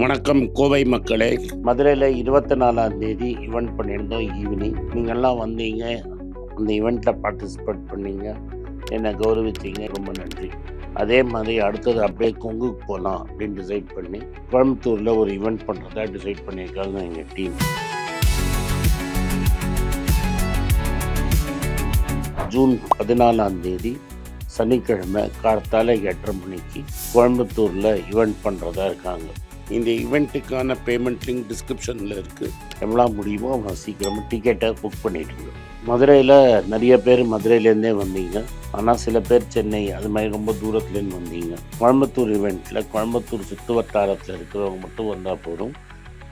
வணக்கம் கோவை மக்களே. மதுரையில் இருபத்தி நாலாம் தேதி ஈவெண்ட் பண்ணியிருந்தோம் ஈவினிங் நீங்கள்லாம் வந்தீங்க அந்த ஈவெண்ட்டில் பார்ட்டிசிபேட் பண்ணீங்க. என்னை கௌரவித்தீங்க ரொம்ப நன்றி. அதே மாதிரி அடுத்தது அப்படியே கொங்குக்கு போகலாம் அப்படின்னு டிசைட் பண்ணி கோயம்புத்தூரில் ஒரு ஈவெண்ட் பண்ணுறதா டிசைட் பண்ணியிருக்காங்க எங்கள் டீம் ஜூன் பதினாலாம் தேதி சனிக்கிழமை கார்த்தால எட்டரை மணிக்கு கோயம்புத்தூரில் ஈவெண்ட் பண்ணுறதா இருக்காங்க. இந்த ஈவெண்ட்டுக்கான பேமெண்ட் லிங்க் டிஸ்கிரிப்ஷனில் இருக்குது எவ்வளோ முடியுமோ அவ்வளோ சீக்கிரமாக டிக்கெட்டை புக் பண்ணிட்டுங்க மதுரையில் நிறைய பேர் மதுரையிலேருந்தே வந்தீங்க. ஆனால் சில பேர் சென்னை அது மாதிரி ரொம்ப தூரத்துலேருந்து வந்தீங்க. கோயம்புத்தூர் ஈவெண்ட்டில் கோயம்புத்தூர் சுற்று வட்டாரத்தில் இருக்கிறவங்க மட்டும் வந்தால் போதும்.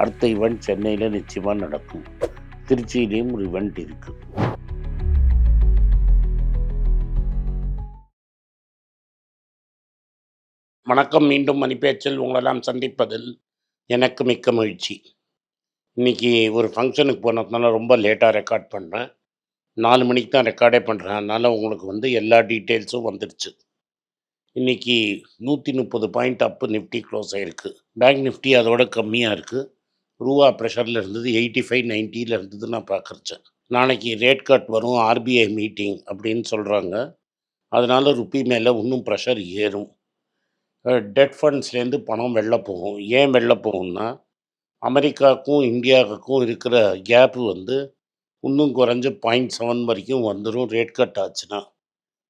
அடுத்த ஈவெண்ட் சென்னையில் நிச்சயமாக நடக்கும். திருச்சியிலையும் ஒரு ஈவெண்ட் இருக்குது வணக்கம். மீண்டும் மணிப்பேச்சில் உங்களெல்லாம் சந்திப்பதில் எனக்கு மிக்க மகிழ்ச்சி. இன்றைக்கி ஒரு ஃபங்க்ஷனுக்கு போனதுனால ரொம்ப லேட்டாக ரெக்கார்ட் பண்ணுறேன் நாலு மணிக்கு தான் ரெக்கார்டே பண்ணுறேன் அதனால் உங்களுக்கு வந்து எல்லா டீட்டெயில்ஸும் வந்துடுச்சு இன்றைக்கி நூற்றி முப்பது பாயிண்ட் அப்பு நிஃப்டி க்ளோஸ் ஆகிருக்கு பேங்க் நிஃப்டி அதோட கம்மியாக இருக்குது ரூபா ப்ரெஷரில் இருந்தது. எயிட்டி ஃபைவ் நைன்ட்டியில் இருந்தது நான் பார்க்குறச்சேன் நாளைக்கு ரேட் கட் வரும். ஆர்பிஐ மீட்டிங் அப்படின்னு சொல்கிறாங்க அதனால் ருப்பி மேலே இன்னும் ப்ரெஷர் ஏறும். டெட் ஃபண்ட்ஸ்லேருந்து பணம் வெளில போகும். ஏன் வெளில போகும்னா அமெரிக்காவுக்கும் இந்தியாவுக்கும் இருக்கிற கேப்பு வந்து இன்னும் குறைஞ்ச பாயிண்ட் செவன் வரைக்கும் வந்துடும் ரேட் கட் ஆச்சுன்னா.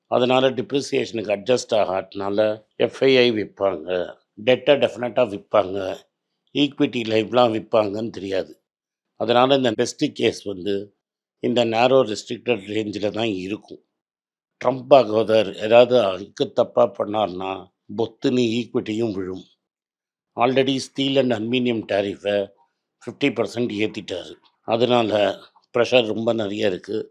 அதனால் டிப்ரிசியேஷனுக்கு அட்ஜஸ்ட் ஆகாட்டினால எஃப்ஐஐ விற்பாங்க. டெட்டை டெஃபினட்டாக விற்பாங்க. ஈக்விட்டி லைஃப்லாம் விற்பாங்கன்னு தெரியாது. அதனால் இந்த பெஸ்ட் கேஸ் வந்து இந்த நேரோ ரெஸ்ட்ரிக்டட் ரேஞ்சில் தான் இருக்கும். ட்ரம்ப் ஆகோதர் ஏதாவது அதுக்கு தப்பாக பண்ணார்னா பொத்துன்னு ஈக்விட்டியும் விழும். ஆல்ரெடி ஸ்டீல் அண்ட் அல்மீனியம் டேரிஃபை ஃபிஃப்டி பர்சன்ட் ஏற்றிட்டாரு அதனால் ப்ரெஷர் ரொம்ப நிறைய இருக்குது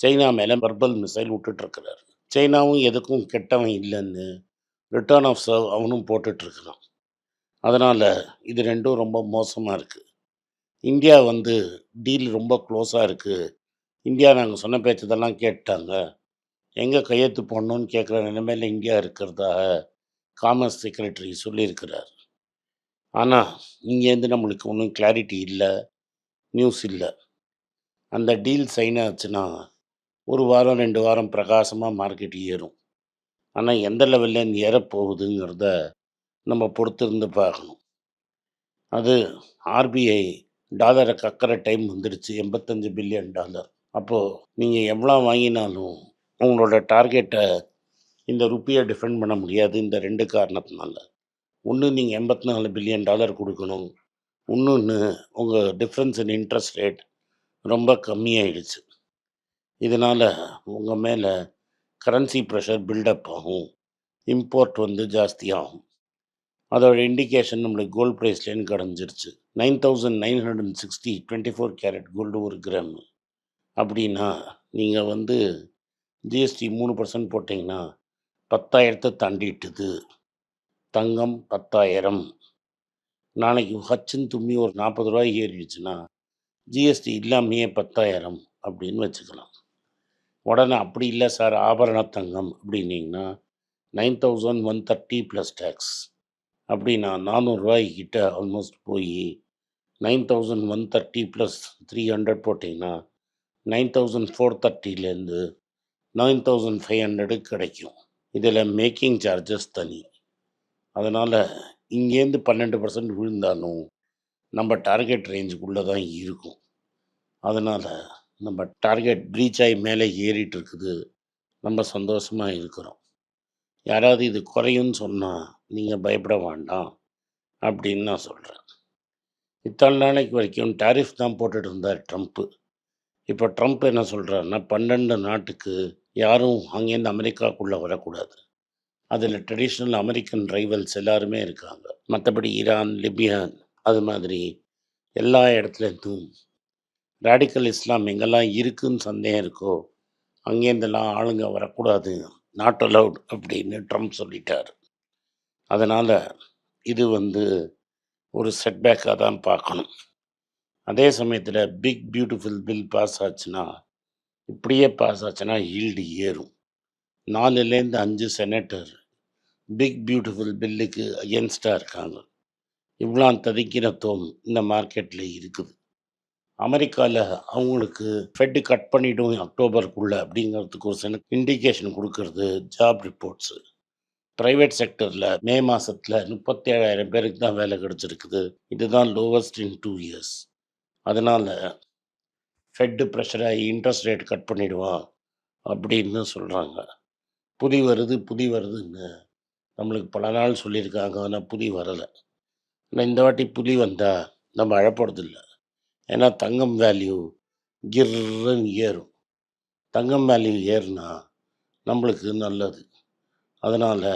சைனா மேலே பர்பல் மிசைல் விட்டுட்ருக்கிறாரு. சைனாவும் எதுக்கும் கெட்டவன் இல்லைன்னு ரிட்டர்ன் ஆஃப் சர்வ் அவனும் போட்டுட்ருக்கிறான். அதனால் இது ரெண்டும் ரொம்ப மோசமாக இருக்குது இந்தியா வந்து டீல் ரொம்ப க்ளோஸாக இருக்குது இந்தியா நாங்கள் சொன்ன பேச்சதெல்லாம் கேட்டாங்க. எங்கே கையெழுத்து போடணும்னு கேட்குற நிலைமையில் இந்தியா இருக்கிறதா? காமர்ஸ் செக்ரட்டரி சொல்லியிருக்கிறார். ஆனால் இங்கேருந்து நம்மளுக்கு ஒன்றும் கிளாரிட்டி இல்லை நியூஸ் இல்லை. அந்த டீல் சைன் ஆச்சுன்னா ஒரு வாரம் ரெண்டு வாரம் பிரகாசமாக மார்க்கெட் ஏறும். ஆனால் எந்த லெவல்லேருந்து ஏறப்போகுதுங்கிறத நம்ம பொறுத்திருந்து பார்க்கணும். அது ஆர்பிஐ டாலரை கக்கிற டைம் வந்துடுச்சு எண்பத்தஞ்சு பில்லியன் டாலர். அப்போது நீங்கள் எவ்வளோ வாங்கினாலும் உங்களோட டார்கெட்டை இந்த ருப்பியை டிஃபெண்ட் பண்ண முடியாது. இந்த ரெண்டு காரணத்தினால. ஒன்று நீங்கள் எண்பத்தி நாலு பில்லியன் டாலர் கொடுக்கணும். இன்னொன்று உங்கள் டிஃப்ரென்ஸ் இன் இன்ட்ரெஸ்ட் ரேட் ரொம்ப கம்மியாயிடுச்சு. இதனால் உங்கள் மேலே கரன்சி ப்ரெஷர் பில்டப் ஆகும். இம்போர்ட் வந்து ஜாஸ்தியாகும். அதோட இண்டிகேஷன் நம்மளுக்கு கோல்டு ப்ரைஸ்லேன்னு கிடஞ்சிருச்சு. Nine thousand nine hundred and sixty twenty four carat gold ஒரு கிராம் அப்படின்னா நீங்கள் வந்து ஜிஎஸ்டி மூணு பர்சன்ட் போட்டிங்கன்னா பத்தாயிரத்தை தாண்டிட்டுது. தங்கம் பத்தாயிரம். நாளைக்கு ஹச்சின் தும்மி ஒரு நாற்பது ரூபாய் ஏறிடுச்சுன்னா ஜிஎஸ்டி இல்லாமையே பத்தாயிரம் அப்படின்னு வச்சுக்கலாம். உடனே அப்படி இல்லை சார் ஆபரண தங்கம் அப்படின்னீங்கன்னா nine thousand one thirty plus tax. அப்படின்னா நானூறுரூவாய்க்கிட்ட ஆல்மோஸ்ட் போய் nine thousand one thirty plus three hundred போட்டிங்கன்னா நைன் தௌசண்ட் ஃபோர் தேர்ட்டிலேருந்து நைன் தௌசண்ட் ஃபைவ் ஹண்ட்ரடு கிடைக்கும். இதில் மேக்கிங் சார்ஜஸ் தனி. அதனால் இங்கேருந்து பன்னெண்டு பர்சன்ட் விழுந்தாலும் நம்ம டார்கெட் ரேஞ்சுக்குள்ளே தான் இருக்கும். அதனால் நம்ம டார்கெட் ப்ரீச் ஆகி மேலே ஏறிட்டு இருக்குது நம்ம சந்தோஷமாக இருக்கிறோம். யாராவது இது குறையும்னு சொன்னால் நீங்கள் பயப்பட வேண்டாம் அப்படின்னு நான் சொல்கிறேன். இத்தனை நாளைக்கு வரைக்கும் டாரிஃப் தான் போட்டுட்டு இருந்தார் ட்ரம்ப்பு. இப்போ ட்ரம்ப் என்ன சொல்கிறாருன்னா பன்னெண்டு நாட்டுக்கு யாரும் அங்கேருந்து அமெரிக்காக்குள்ளே வரக்கூடாது. அதில் ட்ரெடிஷ்னல் அமெரிக்கன் ரைவல்ஸ் எல்லாருமே இருக்காங்க. மற்றபடி ஈரான் லிபியான் அது மாதிரி எல்லா இடத்துலேருந்தும் ரேடிக்கல் இஸ்லாம் எங்கெல்லாம் இருக்குன்னு சந்தேகம் இருக்கோ அங்கேருந்தெல்லாம் ஆளுங்க வரக்கூடாது நாட் அலவுட் அப்படின்னு ட்ரம்ப் சொல்லிட்டார். அதனால் இது வந்து ஒரு செட்பேக்காக தான் பார்க்கணும். அதே சமயத்தில் பிக் பியூட்டிஃபுல் பில் பாஸ் ஆச்சுன்னா இப்படியே பாஸ் ஆச்சுன்னா ஈல்டு ஏறும். நாலுலேருந்து அஞ்சு செனட்டர் பிக் பியூட்டிஃபுல் பில்லுக்கு அகேன்ஸ்டாக இருக்காங்க. இவ்வளோ ததிக்கினத்துவம் இந்த மார்க்கெட்டில் இருக்குது. அமெரிக்காவில் அவங்களுக்கு ஃபெட்டு கட் பண்ணிவிடும் அக்டோபருக்குள்ளே அப்படிங்கிறதுக்கு ஒரு சில இண்டிகேஷன் கொடுக்கறது ஜாப் ரிப்போர்ட்ஸு ப்ரைவேட் செக்டரில் மே மாதத்தில் முப்பத்தேழாயிரம் பேருக்கு தான் வேலை கிடச்சிருக்குது. இதுதான் லோவஸ்ட் இன் டூ இயர்ஸ் அதனால் ஃபெட்டு ப்ரெஷராகி இன்ட்ரெஸ்ட் ரேட் கட் பண்ணிடுவான் அப்படின்னு சொல்கிறாங்க புதி வருது புதி வருதுன்னு நம்மளுக்கு பல நாள் சொல்லியிருக்காங்க ஆனால் புதி வரலை. ஆனால் இந்த வாட்டி புலி வந்தால் நம்ம அழப்படுறதில்ல ஏன்னா தங்கம் வேல்யூ கிர்ன்னு ஏறும். தங்கம் வேல்யூ ஏறுனா நம்மளுக்கு நல்லது. அதனால்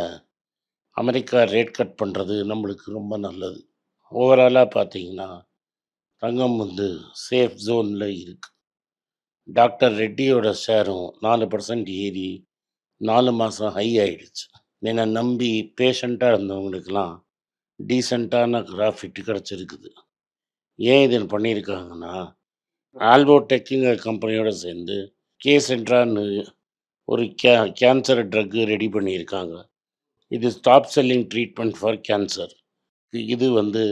அமெரிக்கா ரேட் கட் பண்ணுறது நம்மளுக்கு ரொம்ப நல்லது. ஓவராலாக பார்த்தீங்கன்னா தங்கம் வந்து சேஃப் ஜோனில் இருக்குது டாக்டர் ரெட்டியோட ஷேரும் நாலு பர்சன்ட் ஏறி நாலு மாதம் ஹை ஆகிடுச்சு என்னை நம்பி பேஷண்ட்டாக இருந்தவங்களுக்கெல்லாம் டீசெண்டான கிராஃபிட் கிடச்சிருக்குது. ஏன் இதில் பண்ணியிருக்காங்கன்னா ஆல்போடெக்குங்கிற கம்பெனியோட சேர்ந்து கே சென்ட்ரான்னு ஒரு கே கேன்சர் ட்ரக்கு ரெடி பண்ணியிருக்காங்க. இது stop selling treatment for cancer இது வந்து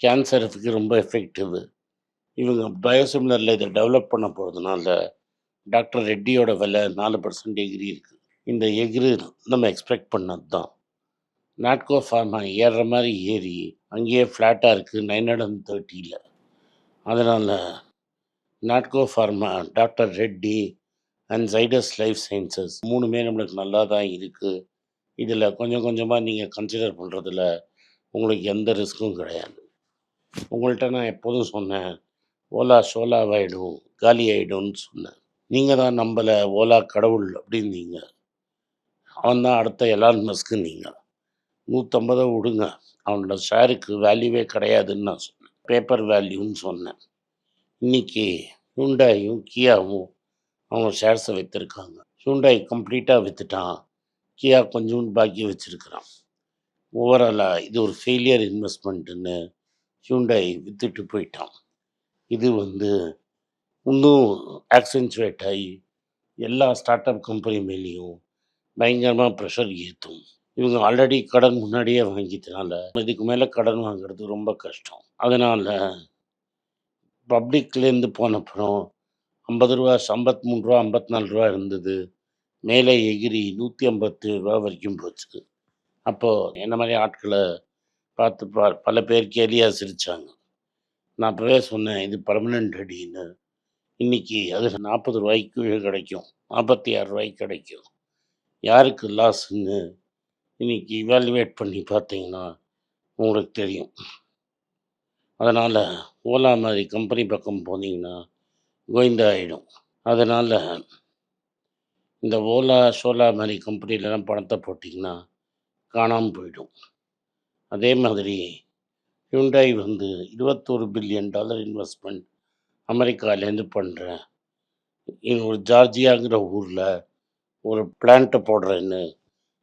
கேன்சருக்கு ரொம்ப எஃபெக்டிவ் இவங்க பயோசிமிலரில் இதை டெவலப் பண்ண போகிறதுனால டாக்டர் ரெட்டியோட விலை நாலு பர்சன்ட் எகிரி இருக்குது இந்த எகிரி நம்ம எக்ஸ்பெக்ட் பண்ணது தான் நாட்கோ ஃபார்மா ஏறுற மாதிரி ஏறி அங்கேயே ஃப்ளாட்டாக இருக்குது நைன் ஹண்ட்ரட் அண்ட் தேர்ட்டியில் அதனால் Natco pharma doctor Reddy and Zydus life sciences மூணுமே நம்மளுக்கு நல்லா தான் இருக்குது இதில் கொஞ்சம் கொஞ்சமாக நீங்கள் கன்சிடர் பண்ணுறதுல உங்களுக்கு எந்த ரிஸ்க்கும் கிடையாது. உங்கள்கிட்ட நான் எப்போதும் சொன்னேன் ஓலா ஷோலாவாயிடும் காலி ஆகிடும்னு சொன்னேன். நீங்கள் தான் நம்பலை ஓலா கடவுள் அப்படின்னீங்க. அவன் தான் அடுத்த எலான் மஸ்க்கு நீங்கள் நூற்றம்பதை விடுங்க. அவனோட ஷேருக்கு வேல்யூவே கிடையாதுன்னு நான் சொன்னேன். பேப்பர் வேல்யூன்னு சொன்னேன். இன்னைக்கு ஹூண்டாயும் கியாவும் அவங்க ஷேர்ஸை விற்றுருக்காங்க ஹூண்டாய் கம்ப்ளீட்டாக விற்றுட்டான் கியா கொஞ்சோண்டு பாக்கி வச்சுருக்கிறான். ஓவராலாக இது ஒரு ஃபெயிலியர் இன்வெஸ்ட்மெண்ட்டுன்னு ஹியூண்டாய் விற்றுட்டு போயிட்டான். இது வந்து இன்னும் ஆக்சென்ச்சுவேட் ஆகி எல்லா ஸ்டார்ட் அப் கம்பெனி மேலேயும் பயங்கரமாக ப்ரெஷர் ஏற்றும் இவங்க ஆல்ரெடி கடன் முன்னாடியே வாங்கிட்டனால இதுக்கு மேலே கடன் வாங்குறது ரொம்ப கஷ்டம். அதனால் பப்ளிக்லேருந்து போனப்புறம் ஐம்பது ரூபா ஐம்பத்தி மூணு ரூபா ஐம்பத்தி நாலு ரூபா இருந்தது. மேலே எகிரி நூற்றி ஐம்பத்து ரூபா வரைக்கும் போச்சு. அப்போது என்ன மாதிரி ஆட்களை பார்த்து பா பல பேர் கேலியாக சிரித்தாங்க நான் அப்போவே சொன்னேன் இது பர்மனெண்ட் அடின்னு. இன்றைக்கி அது நாற்பது ரூபாய்க்கு கிடைக்கும் நாற்பத்தி ஆறு ரூபாய்க்கு கிடைக்கும். யாருக்கு லாஸ்ன்னு இன்னைக்கு இவாலுவேட் பண்ணி பார்த்தீங்கன்னா உங்களுக்கு தெரியும். அதனால் ஓலா மாதிரி கம்பெனி பக்கம் போனீங்கன்னா கோவிந்தா ஆகிடும் அதனால் இந்த ஓலா ஷோலா மாதிரி கம்பெனிலலாம் பணத்தை போட்டிங்கன்னா காணாமல் போயிடும். அதே மாதிரி ஹியூண்டாய் வந்து இருபத்தோரு பில்லியன் டாலர் இன்வெஸ்ட்மெண்ட் அமெரிக்காலேருந்து பண்ணுறேன் ஒரு ஜார்ஜியாங்கிற ஊரில் ஒரு பிளான்ட்டை போடுறேன்னு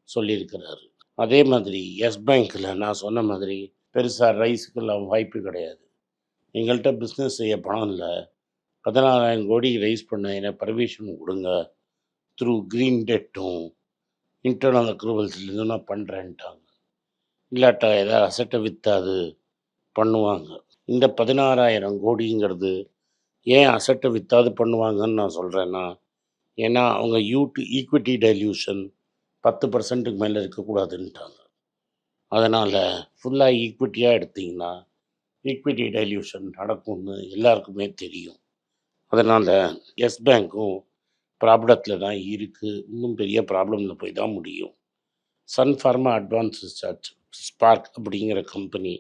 சொல்லியிருக்கிறாரு. அதே மாதிரி எஸ் பேங்க்கில் நான் சொன்ன மாதிரி பெருசாக ரைஸுக்கெல்லாம் வாய்ப்பு கிடையாது. எங்கள்கிட்ட பிஸ்னஸ் செய்ய பணம் இல்லை. பதினாறாயிரம் கோடி ரைஸ் பண்ண எனக்கு பர்மிஷன் கொடுங்க. த்ரூ க்ரீன் டெட்டும் இன்டர்னல் அக்ரூவல்ஸ்லேருந்து நான் பண்ணுறேன்ட்டாங்க இல்லாட்டா ஏதாவது அசட்டை விற்றாது பண்ணுவாங்க. இந்த பதினாறாயிரம் கோடிங்கிறது ஏன் அசட்டை விற்றாது பண்ணுவாங்கன்னு நான் சொல்கிறேன்னா ஏன்னா அவங்க யூட்டு ஈக்விட்டி டைல்யூஷன் பத்து பர்சன்ட்டுக்கு மேலே இருக்கக்கூடாதுன்ட்டாங்க. அதனால் ஃபுல்லாக ஈக்விட்டியாக எடுத்திங்கன்னா ஈக்விட்டி டைல்யூஷன் நடக்கும்னு எல்லாருக்குமே தெரியும். அதனால் எஸ் பேங்க்கும் ப்ராப்ளத்தில் தான் இருக்குது இன்னும் பெரிய ப்ராப்ளமில் போய் தான் முடியும். Sun Pharma advance charge. Spark அப்படிங்கிற கம்பெனி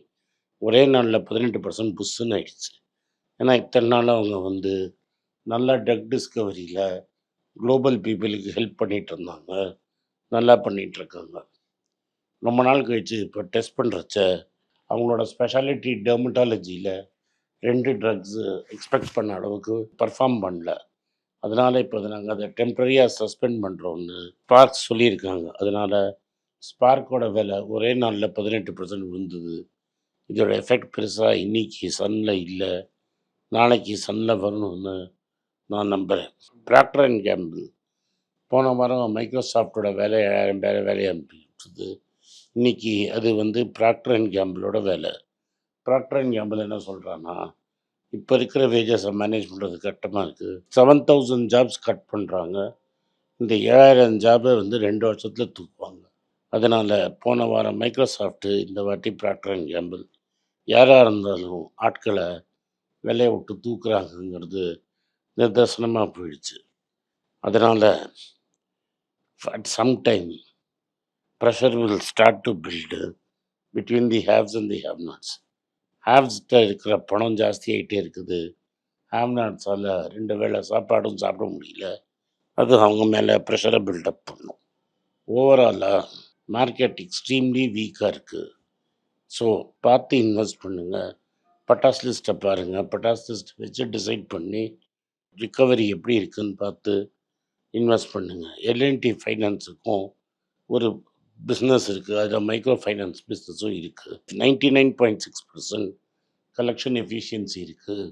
ஒரே நாளில் பதினெட்டு பர்சன்ட் புஷ்ஷுன்னு ஆயிடுச்சு. ஏன்னா இத்தனை நாள் அவங்க வந்து நல்லா ட்ரக் டிஸ்கவரியில் குளோபல் பீப்புளுக்கு ஹெல்ப் பண்ணிகிட்டு இருந்தாங்க. நல்லா பண்ணிகிட்ருக்காங்க ரொம்ப நாள் கழிச்சு இப்போ டெஸ்ட் பண்ணுறச்ச அவங்களோட ஸ்பெஷாலிட்டி டெர்மட்டாலஜியில் ரெண்டு ட்ரக்ஸு எக்ஸ்பெக்ட் பண்ண அளவுக்கு பர்ஃபார்ம் பண்ணல. அதனால் இப்போ அதை நாங்கள் அதை டெம்ப்ரரியாக சஸ்பெண்ட் பண்ணுறோன்னு பார்க் சொல்லியிருக்காங்க. அதனால் ஸ்பார்க்கோட விலை ஒரே நாளில் பதினெட்டு பர்சன்ட் விழுந்தது. இதோட எஃபெக்ட் பெருசாக இன்றைக்கி சன்னில் இல்லை. நாளைக்கு சன்னில் வரணும்னு நான் நம்புகிறேன் ப்ராக்டர் அண்ட் கேம்பிள் போன வாரம் மைக்ரோசாஃப்டோட வேலை ஏழாயிரம் பேரை வேலையை அனுப்பிச்சுது இன்னைக்கு அது வந்து ப்ராக்டர் அண்ட் கேம்பிளோட வேலை. ப்ராக்டர் அண்ட் கேம்பிள் என்ன சொல்கிறான்னா இப்போ இருக்கிற வேஜஸை மேனேஜ் பண்ணுறது கட்டமாக இருக்குது செவன் தௌசண்ட் ஜாப்ஸ் கட் பண்ணுறாங்க இந்த ஏழாயிரம் ஜாபை வந்து ரெண்டு வருஷத்தில் தூக்குவாங்க. அதனால் போன வாரம் மைக்ரோசாஃப்ட்டு இந்த வாட்டி ப்ராக்டர் அண்ட் கேம்பிள் யாராக இருந்தாலும் ஆட்களை விலையை விட்டு தூக்குறாங்கங்கிறது நிதர்சனமாக போயிடுச்சு. அதனால் at sometime pressure will start to build between the haves and the have nots ஹேவ்ஸ்கிட்ட இருக்கிற பணம் ஜாஸ்தி ஆகிட்டே இருக்குது. ஹேவ் நாட்ஸால் ரெண்டு வேளை சாப்பாடும் சாப்பிட முடியல. அது அவங்க மேலே ப்ரெஷரை பில்டப் பண்ணும். ஓவராலாக மார்க்கெட் எக்ஸ்ட்ரீம்லி வீக்காக இருக்குது ஸோ பார்த்து இன்வெஸ்ட் பண்ணுங்கள் பட்டாஸ் லிஸ்ட்டை பாருங்கள் பட்டாஸ் லிஸ்ட் வச்சு டிசைட் பண்ணி ரிக்கவரி எப்படி இருக்குன்னு பார்த்து இன்வெஸ்ட் பண்ணுங்கள் எல்என்டி ஃபைனான்ஸுக்கும் ஒரு பிஸ்னஸ் இருக்குது அதில் மைக்ரோ ஃபைனான்ஸ் பிஸ்னஸும் இருக்குது ninety nine point six percent collection efficiency இருக்குது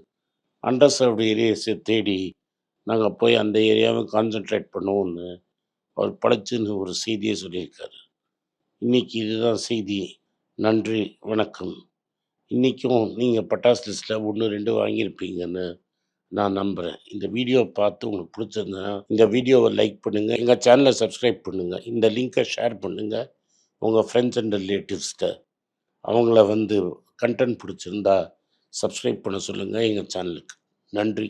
அண்டர் சர்வ்டு ஏரியாஸை தேடி நாங்கள் போய் அந்த ஏரியாவை கான்சென்ட்ரேட் பண்ணுவோம்னு அவர் படைச்சுன்னு ஒரு செய்தியை சொல்லியிருக்காரு. இன்னைக்கு இதுதான் செய்தி. நன்றி வணக்கம். இன்றைக்கும் நீங்கள் பட்டாசு லிஸ்ட்டில் ஒன்று ரெண்டு வாங்கியிருப்பீங்கன்னு நான் நம்புகிறேன் இந்த வீடியோ பார்த்து உங்களுக்கு பிடிச்சிருந்தேன்னா இந்த வீடியோவை லைக் பண்ணுங்கள் எங்கள் சேனலை சப்ஸ்கிரைப் பண்ணுங்கள் இந்த லிங்க்கை ஷேர் பண்ணுங்கள் உங்கள் ஃப்ரெண்ட்ஸ் அண்ட் ரிலேட்டிவ்ஸ்கிட்ட அவங்கள வந்து கண்டென்ட் பிடிச்சிருந்தா சப்ஸ்கிரைப் பண்ண சொல்லுங்கள் எங்கள் சேனலுக்கு. நன்றி.